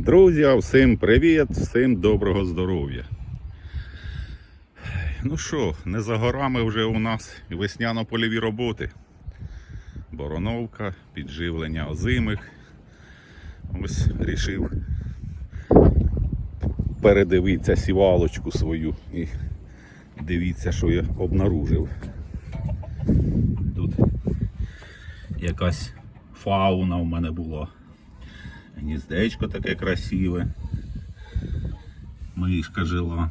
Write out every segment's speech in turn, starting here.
Друзі, всім привіт, всім доброго здоров'я. Ну що, не за горами вже у нас весняно-польові роботи. Бороновка, підживлення озимих. Ось рішив передивитися сівалочку свою і дивіться, що я обнаружив. Тут якась фауна в мене була. Гніздечко таке красиве. Мишка жила.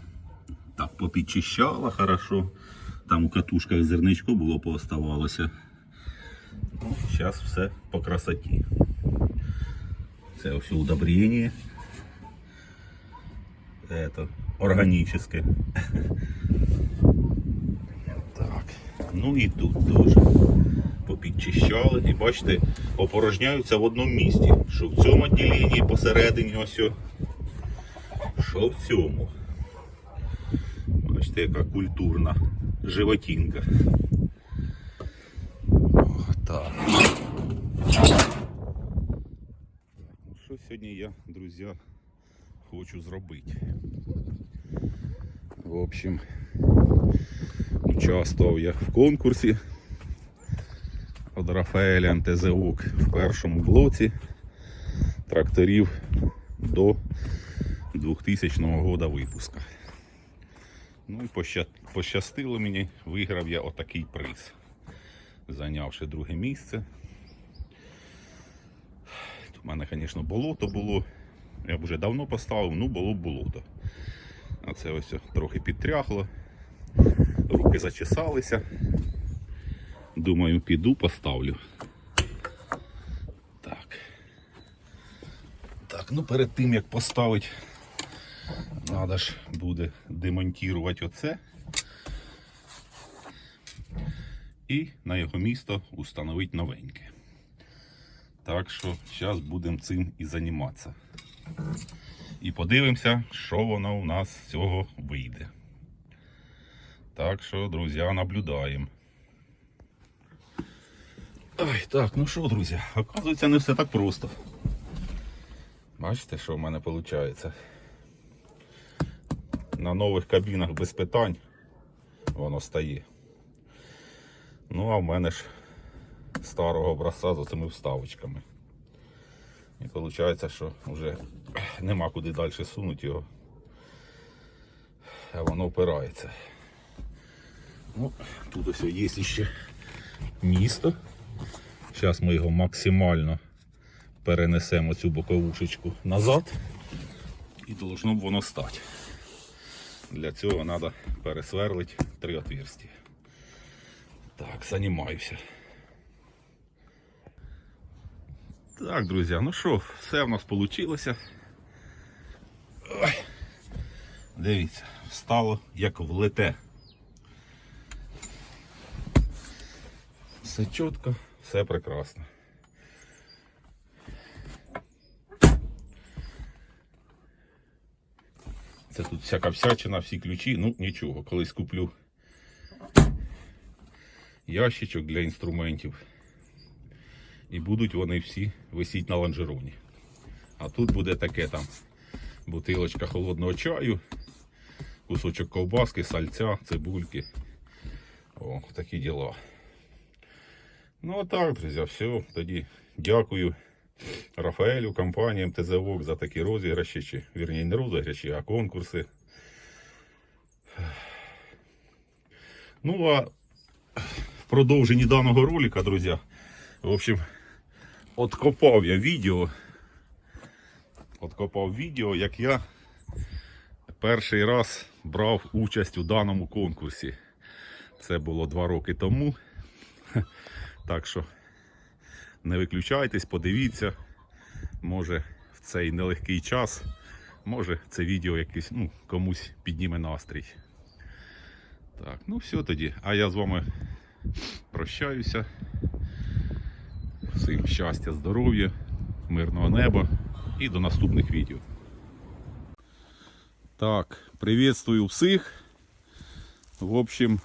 Так, попідчищала хорошо. Там у катушках зерничко було пооставалося. Ну, зараз все по красоті. Це все удобрення. Это органическое. Так. Ну і тут теж попідчищали. І бачите, опорожняються в одному місці. Що в цьому відділенні посередині ось. Що в цьому. Бачите, яка культурна животінка. Так. Ну, Що сьогодні я, друзі, хочу зробити? В общем, участвував я в конкурсі від Рафаеля НТЗУК в першому блоці тракторів до 2000 року випуска. Ну і пощастило мені, виграв я отакий приз, зайнявши друге місце. У мене, звісно, болото було. Я б вже давно поставив, ну було болото. А це ось трохи підтряхло, руки зачесалися. Думаю, піду поставлю. Так. Так, ну перед тим як поставити, треба ж буде демонтувати оце. І на його місто установити новеньке. Так що зараз будемо цим і займатися. І подивимося, що воно у нас з цього вийде. Так що, друзі, наблюдаємо. Ой, так, ну що, друзі, оказується, не все так просто. Бачите, що в мене виходить? На нових кабінах без питань воно стає. Ну, а в мене ж старого образця з цими вставочками. І виходить, що вже нема куди далі сунути його. А воно впирається. Ну, тут ось є ще місто. Зараз ми його максимально перенесемо цю боковушечку назад і должно б воно стати. Для цього треба пересверлити три отверстия. Так, займаюся. Так, друзі, ну що, все в нас вийшло. Ой. Дивіться, встало як влете. Все чітко, все прекрасно. Це тут всяка всячина, всі ключі, ну нічого, колись куплю ящичок для інструментів. І будуть вони всі висіти на лонжероні. А тут буде таке там бутилочка холодного чаю, кусочок ковбаски, сальця, цибульки. О, такі діла. Ну а так, друзі, все. Тоді дякую Рафаелю, компанії МТЗ ВОК за такі розіграші, чи вірні не розіграші, а конкурси. Ну а в продовженні даного ролика, друзі, в общем, откопав я відео. Откопав відео, як я перший раз брав участь у даному конкурсі. Це було два роки тому. Так що не виключайтесь, подивіться. Може в цей нелегкий час, може це відео якесь ну, комусь підніме настрій. Так, ну все тоді. А я з вами прощаюся. Всім щастя, здоров'я, мирного неба і до наступних відео. Так, приветствую всіх. В общем,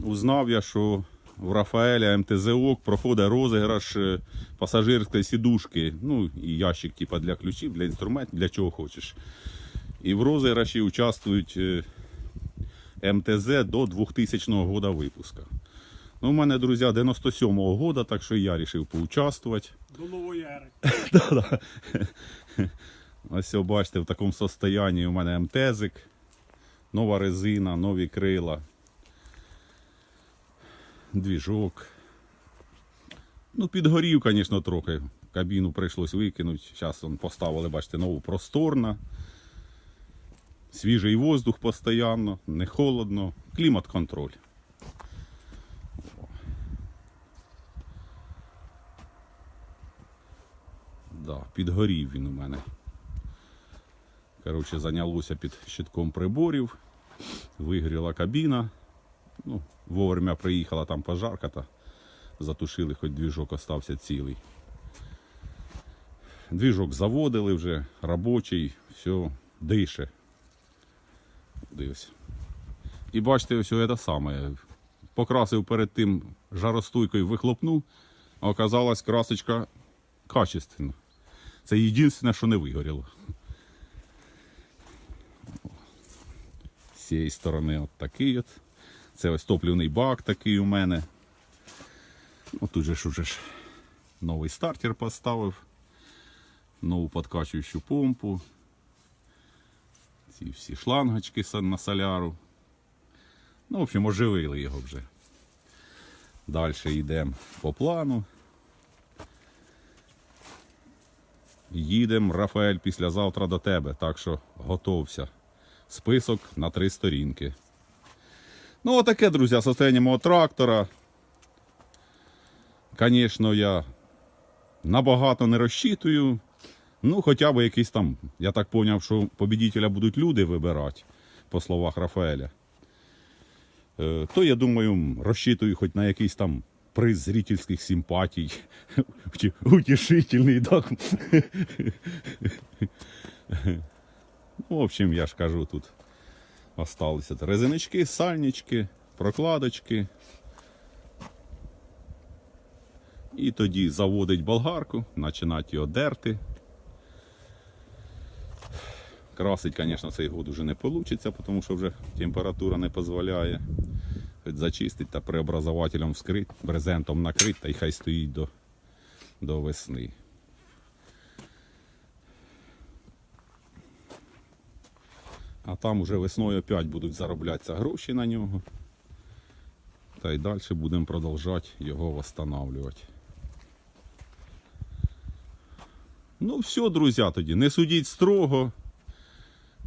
узнав я, що в Рафаеля МТЗОК проходить розіграш е, пасажирської сідушки. Ну, і ящик, типа, для ключів, для інструментів, для чого хочеш. І в розіграші участвують е, МТЗ до 2000 року випуска. Ну, у мене, друзі, 97-го года, так що я вирішив поучаствувати. До нової ери. Ось бачите, в такому состоянні у мене МТЗик, нова резина, нові крила, двіжок. Ну, підгорів, звісно, трохи. Кабіну прийшлось викинути. Зараз поставили, бачите, нову просторна. Свіжий воздух постійно, не холодно, клімат-контроль. Да, підгорів він у мене. Коротше, зайнялося під щитком приборів, вигріла кабіна. Ну, вовремя приїхала там пожарка, та затушили, хоч двіжок остався цілий. Двіжок заводили вже, робочий, все, дише. Дивись. І бачите, ось це саме. Покрасив перед тим жаростойкою вихлопну, а оказалась красочка качественна. Це єдине, що не вигоріло. З цієї сторони от такий от. Це ось топливний бак такий у мене. Тут же ж уже ж новий стартер поставив, нову подкачуючу помпу. Ці всі шлангочки на соляру. Ну, в общем, оживили його вже. Далі йдемо по плану. Їдемо, Рафаель, післязавтра до тебе, так що готовся. Список на три сторінки. Ну, отаке, друзі, состояние мого трактора. Звісно, я набагато не розчитую. Ну, хоча б якийсь там, я так зрозумів, що побідітеля будуть люди вибирати, по словах Рафаеля. Е, То я думаю, розчитую хоч на якийсь там приз зрительських симпатій. Утішительний, так. Ну, в общем, я ж кажу, тут осталися резиночки, сальнички, прокладочки. І тоді заводить болгарку, починати його дерти. Красить, звісно, цей год уже не вийде, тому що вже температура не дозволяє. Хоч зачистить та преобразователем вскрить, брезентом накрить, та й хай стоїть до, до весни. А там уже весною опять будуть зароблятися гроші на нього. Та й далі будемо продовжувати його встановлювати. Ну, все, друзі, тоді, не судіть строго.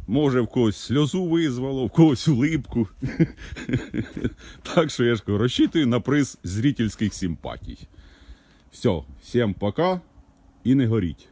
Може, в когось сльозу визвало, в когось улипку. так що я ж кажу, розчитую на приз зрительських симпатій. Все, всім пока і не горіть.